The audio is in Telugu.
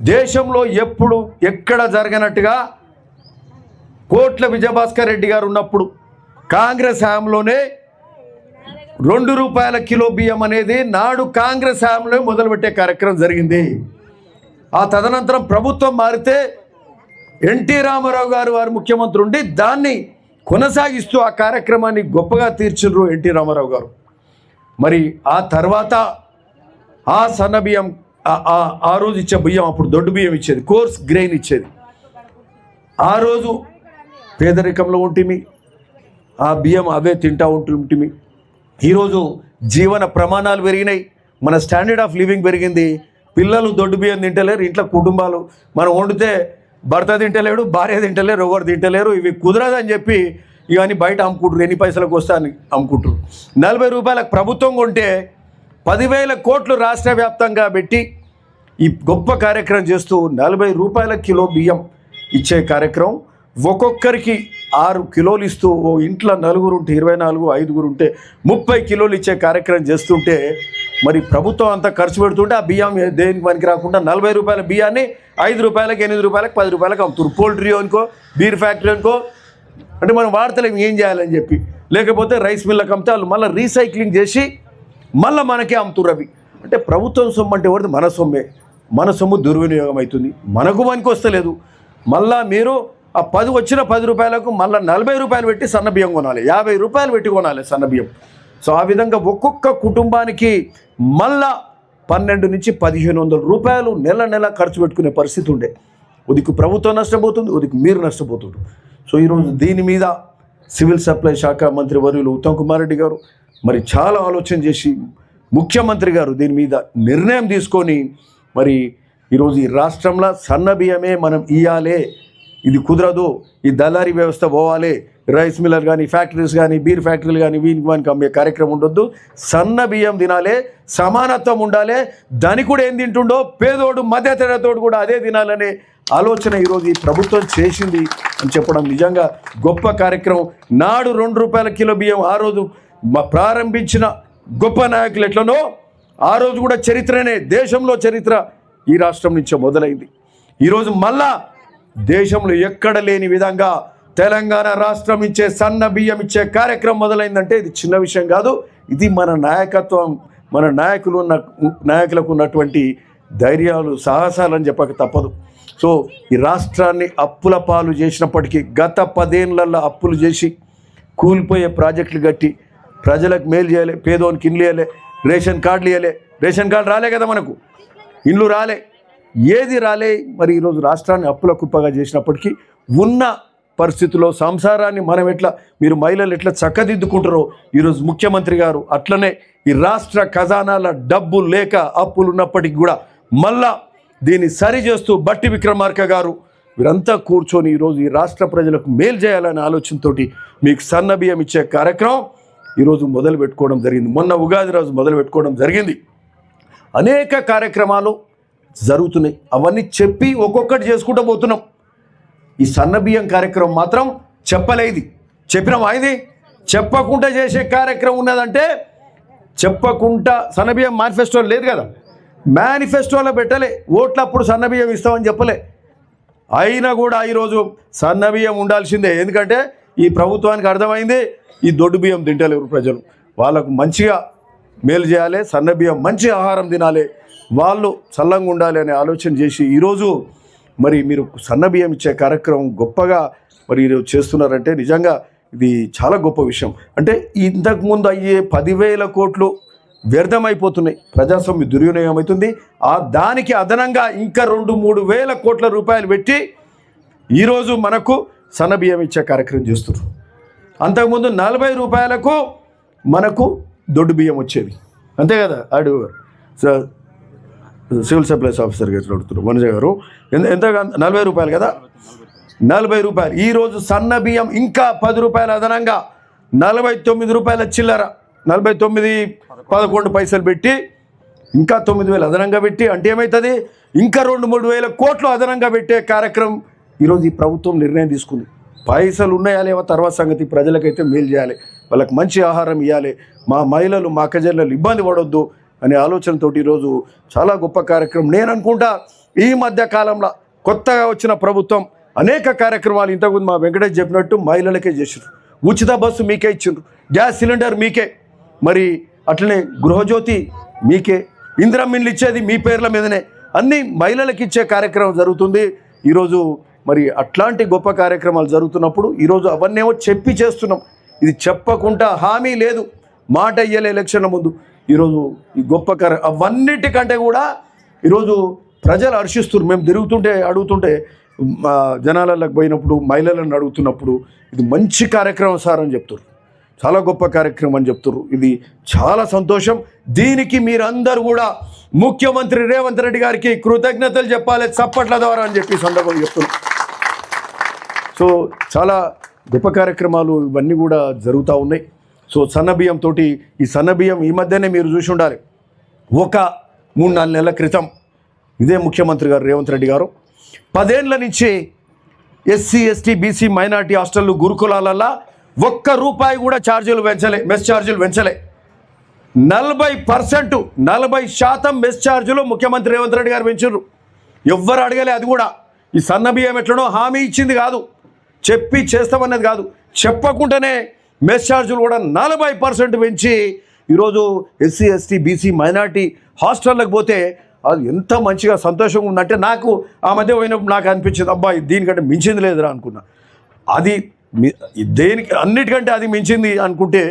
దేశంలో ఎప్పుడు ఎక్కడ జరగనట్టుగా కోట్ల విజయభాస్కర్ రెడ్డి గారు ఉన్నప్పుడు కాంగ్రెస్ హయాంలోనే రెండు రూపాయల కిలో బియ్యం అనేది నాడు కాంగ్రెస్ హయాంలో మొదలుపెట్టే కార్యక్రమం జరిగింది. ఆ తదనంతరం ప్రభుత్వం మారితే ఎన్టీ రామారావు గారు వారు ముఖ్యమంత్రి ఉండి దాన్ని కొనసాగిస్తూ ఆ కార్యక్రమాన్ని గొప్పగా తీర్చిర్రు ఎన్టీ రామారావు గారు. మరి ఆ తర్వాత ఆ సన్న బియ్యం ఆ- రోజు ఇచ్చే బియ్యం అప్పుడు దొడ్డు బియ్యం ఇచ్చేది కోర్స్ గ్రెయిన్ ఇచ్చేది. ఆ రోజు పేదరికంలో ఉంటిమి ఆ బియ్యం అవే తింటా ఉంటుంటిమి. ఈరోజు జీవన ప్రమాణాలు పెరిగినాయి మన స్టాండర్డ్ ఆఫ్ లివింగ్ పెరిగింది. పిల్లలు దొడ్డు బియ్యం తింటలేరు ఇంట్లో కుటుంబాలు. మనం వండితే భర్త తింటలేడు భార్య తింటలేరు ఎవరు తింటలేరు ఇవి కుదరదని చెప్పి ఇవన్నీ బయట అమ్ముకుంటారు ఎన్ని పైసలకు వస్తా అని అమ్ముకుంటారు నలభై రూపాయలకు ప్రభుత్వం కొంటే పదివేల కోట్లు రాష్ట్ర వ్యాప్తంగా పెట్టి ఈ గొప్ప కార్యక్రమం చేస్తూ నలభై రూపాయల కిలో బియ్యం ఇచ్చే కార్యక్రమం. ఒక్కొక్కరికి ఆరు కిలోలు ఇస్తూ ఓ ఇంట్లో నలుగురు ఉంటే ఇరవై నాలుగు ఐదుగురు ఉంటే ముప్పై కిలోలు ఇచ్చే కార్యక్రమం చేస్తుంటే మరి ప్రభుత్వం అంతా ఖర్చు పెడుతుంటే ఆ బియ్యం దేనికి పనికి రాకుండా నలభై రూపాయల బియ్యాన్ని ఐదు రూపాయలకు ఎనిమిది రూపాయలకు పది రూపాయలకు అమ్ముతారు పోల్ట్రీ అనుకో బీర్ ఫ్యాక్టరీ అనుకో. అంటే మనం వాడతలేము ఏం చేయాలని చెప్పి. లేకపోతే రైస్ మిల్లకు అమ్మితే వాళ్ళు మళ్ళీ రీసైక్లింగ్ చేసి మళ్ళీ మనకే అమ్ముతుర్రు అవి. అంటే ప్రభుత్వం సొమ్ము అంటే ఎవరిది? మన సొమ్మే. మన సొమ్ము దుర్వినియోగం అవుతుంది. మనకు పనికి వస్తలేదు మళ్ళా మీరు ఆ పది వచ్చిన పది రూపాయలకు మళ్ళీ నలభై రూపాయలు పెట్టి సన్నబియ్యం కొనాలి. యాభై రూపాయలు పెట్టి కొనాలి సన్న బియ్యం. సో ఆ విధంగా ఒక్కొక్క కుటుంబానికి మళ్ళా పన్నెండు నుంచి పదిహేను వందల రూపాయలు నెల నెల ఖర్చు పెట్టుకునే పరిస్థితి ఉండే. ఉదికి ప్రభుత్వం నష్టపోతుంది ఉదికి మీరు నష్టపోతుంది సో ఈరోజు దీని మీద సివిల్ సప్లై శాఖ మంత్రి వర్యులు ఉత్తమ్ కుమార్ రెడ్డి గారు మరి చాలా ఆలోచన చేసి ముఖ్యమంత్రి గారు దీని మీద నిర్ణయం తీసుకొని మరి ఈరోజు ఈ రాష్ట్రంలో సన్న బియ్యమే మనం ఇయ్యాలే. ఇది కుదరదు. ఈ దళారీ వ్యవస్థ పోవాలి. రైస్ మిల్లర్ కానీ ఫ్యాక్టరీస్ కానీ బీర్ ఫ్యాక్టరీలు కానీ వీనికి వానికి అమ్మే కార్యక్రమం ఉండొద్దు. సన్న బియ్యం తినాలే. సమానత్వం ఉండాలి. ధనికుడు కూడా ఏం తింటుండో పేదోడు మధ్యతరగతోడు కూడా అదే తినాలనే ఆలోచన ఈరోజు ఈ ప్రభుత్వం చేసింది అని చెప్పడం నిజంగా గొప్ప కార్యక్రమం. నాడు రెండు రూపాయల కిలో బియ్యం ఆ రోజు ప్రారంభించిన గొప్ప నాయకులు ఎట్లనో ఆ రోజు కూడా చరిత్రనే దేశంలో చరిత్ర ఈ రాష్ట్రం నుంచే మొదలైంది. ఈరోజు మళ్ళా దేశంలో ఎక్కడ లేని విధంగా తెలంగాణ రాష్ట్రం ఇచ్చే సన్న బియ్యం ఇచ్చే కార్యక్రమం మొదలైందంటే ఇది చిన్న విషయం కాదు. ఇది మన నాయకత్వం మన నాయకులు ఉన్న నాయకులకు ఉన్నటువంటి ధైర్యాలు సాహసాలని చెప్పక తప్పదు. సో ఈ రాష్ట్రాన్ని అప్పుల పాలు చేసినప్పటికీ గత పదేళ్ళల్లో అప్పులు చేసి కూలిపోయే ప్రాజెక్టులు కట్టి ప్రజలకు మేలు చేయలే పేదోనికి ఇన్లేయలే రేషన్ కార్డులు ఇవ్వలే రేషన్ కార్డు రాలే కదా మనకు. ఇండ్లు రాలే. ఏది రాలే? మరి ఈరోజు రాష్ట్రాన్ని అప్పుల కుప్పగా చేసినప్పటికీ ఉన్న పరిస్థితుల్లో సంసారాన్ని మనం ఎట్లా మీరు మహిళలు ఎట్లా చక్కదిద్దుకుంటారో ఈరోజు ముఖ్యమంత్రి గారు అట్లనే ఈ రాష్ట్ర ఖజానాల డబ్బు లేక అప్పులు ఉన్నప్పటికీ కూడా మళ్ళా దీన్ని సరి చేస్తూ బట్టి విక్రమార్క గారు వీరంతా కూర్చొని ఈరోజు ఈ రాష్ట్ర ప్రజలకు మేలు చేయాలనే ఆలోచనతోటి మీకు సన్న బియ్యం ఇచ్చే కార్యక్రమం ఈరోజు మొదలు పెట్టుకోవడం జరిగింది. మొన్న ఉగాది రోజు మొదలు పెట్టుకోవడం జరిగింది. అనేక కార్యక్రమాలు జరుగుతున్నాయి. అవన్నీ చెప్పి ఒక్కొక్కటి చేసుకుంటూ పోతున్నాం. ఈ సన్నబియ్యం కార్యక్రమం మాత్రం చెప్పలేదు. చెప్పినాం ఇది? చెప్పకుండా చేసే కార్యక్రమం ఉన్నదంటే చెప్పకుండా సన్నబియ్యం మేనిఫెస్టో లేదు కదా. మేనిఫెస్టోలో పెట్టలే. ఓట్లప్పుడు సన్నబియ్యం ఇస్తామని చెప్పలే. అయినా కూడా ఈరోజు సన్నబియ్యం ఉండాల్సిందే. ఎందుకంటే ఈ ప్రభుత్వానికి అర్థమైంది ఈ దొడ్డు బియ్యం తింటలేరు ప్రజలు. వాళ్ళకు మంచిగా మేలు చేయాలి సన్న బియ్యం మంచి ఆహారం తినాలి వాళ్ళు చల్లంగా ఉండాలి అనే ఆలోచన చేసి ఈరోజు మరి మీరు సన్న బియ్యం ఇచ్చే కార్యక్రమం గొప్పగా మరి చేస్తున్నారంటే నిజంగా ఇది చాలా గొప్ప విషయం. అంటే ఇంతకుముందు అయ్యే పదివేల కోట్లు వ్యర్థమైపోతున్నాయి. ప్రజాస్వామ్య దుర్వినియోగం అవుతుంది. ఆ దానికి అదనంగా ఇంకా రెండు మూడు వేల కోట్ల రూపాయలు పెట్టి ఈరోజు మనకు సన్నబియ్యం ఇచ్చే కార్యక్రమం చేస్తున్నారు. అంతకుముందు నలభై రూపాయలకు మనకు దొడ్డు బియ్యం వచ్చేది అంతే కదా? అడు స- సివిల్ సప్లైస్ ఆఫీసర్ గారు అడుగుతున్నారు. వనజ గారు ఎంత ఎంత నలభై రూపాయలు కదా? నలభై రూపాయలు. ఈరోజు సన్న బియ్యం ఇంకా పది రూపాయలు అదనంగా నలభై తొమ్మిది రూపాయల చిల్లర. నలభై తొమ్మిది పదకొండు పైసలు పెట్టి ఇంకా తొమ్మిది వేలు అదనంగా పెట్టి అంటే ఏమవుతుంది ఇంకా రెండు మూడు వేల కోట్లు అదనంగా పెట్టే కార్యక్రమం ఈరోజు ఈ ప్రభుత్వం నిర్ణయం తీసుకుంది. పైసలు ఉన్నాయా లేవా తర్వాత సంగతి ప్రజలకైతే మేలు చేయాలి. వాళ్ళకి మంచి ఆహారం ఇవ్వాలి మా మహిళలు మా అక్కజల్లలు ఇబ్బంది పడొద్దు అనే ఆలోచనతోటి ఈరోజు చాలా గొప్ప కార్యక్రమం. నేను అనుకుంటా ఈ మధ్య కాలంలో కొత్తగా వచ్చిన ప్రభుత్వం అనేక కార్యక్రమాలు ఇంతకుముందు మా వెంకటేష్ చెప్పినట్టు మహిళలకే చేసారు ఉచిత బస్సు మీకే ఇచ్చిండ్రు. గ్యాస్ సిలిండర్ మీకే. మరి అట్లనే గృహజ్యోతి మీకే. ఇందిరమ్మిన్లు ఇచ్చేది మీ పేర్ల మీదనే. అన్ని మహిళలకు ఇచ్చే కార్యక్రమం జరుగుతుంది. ఈరోజు మరి అట్లాంటి గొప్ప కార్యక్రమాలు జరుగుతున్నప్పుడు ఈరోజు అవన్నేమో చెప్పి చేస్తున్నాం. ఇది చెప్పకుండా హామీ లేదు. మాట ఇయ్యలే ఎలక్షన్ల ముందు. ఈరోజు ఈ గొప్ప కార్య అవన్నిటికంటే కూడా ఈరోజు ప్రజలు హర్షిస్తున్నారు. మేము తిరుగుతుంటే అడుగుతుంటే మా జనాలకు పోయినప్పుడు మహిళలను అడుగుతున్నప్పుడు ఇది మంచి కార్యక్రమం సార్ అని చెప్తారు చాలా గొప్ప కార్యక్రమం అని చెప్తారు ఇది చాలా సంతోషం. దీనికి మీరందరూ కూడా ముఖ్యమంత్రి రేవంత్ రెడ్డి గారికి కృతజ్ఞతలు చెప్పాలి చప్పట్ల ద్వారా అని చెప్పి సందర్భంగా చెప్తున్నారు. సో చాలా గొప్ప కార్యక్రమాలు ఇవన్నీ కూడా జరుగుతూ ఉన్నాయి. సో సన్నబియ్యం తోటి ఈ సన్నబియ్యం ఈ మధ్యనే మీరు చూసి ఉండాలి. ఒక మూడు నాలుగు నెలల క్రితం ఇదే ముఖ్యమంత్రి గారు రేవంత్ రెడ్డి గారు పదేళ్ళ నుంచి ఎస్సీ ఎస్టీ బీసీ మైనార్టీ హాస్టళ్ళు గురుకులాలల్లో ఒక్క రూపాయి కూడా ఛార్జీలు పెంచలే మెస్ ఛార్జీలు పెంచలే. నలభై పర్సెంట్ నలభై శాతం మెస్ ఛార్జీలు ముఖ్యమంత్రి రేవంత్ రెడ్డి గారు పెంచారు ఎవ్వరు అడగలే అది కూడా. ఈ సన్న బియ్యం ఎట్లనో హామీ ఇచ్చింది కాదు. చెప్పి చేస్తామన్నది కాదు. చెప్పకుండానే మెస్ ఛార్జీలు కూడా నలభై పర్సెంట్ పెంచి ఈరోజు ఎస్సీ ఎస్టీ బీసీ మైనార్టీ హాస్టళ్ళకి పోతే అది ఎంత మంచిగా సంతోషంగా ఉందంటే నాకు ఆ మధ్య పోయినప్పుడు నాకు అనిపించింది అబ్బాయి దీనికంటే మించింది లేదురా అనుకున్నా. అది దేనికి అన్నిటికంటే అది మించింది అనుకుంటే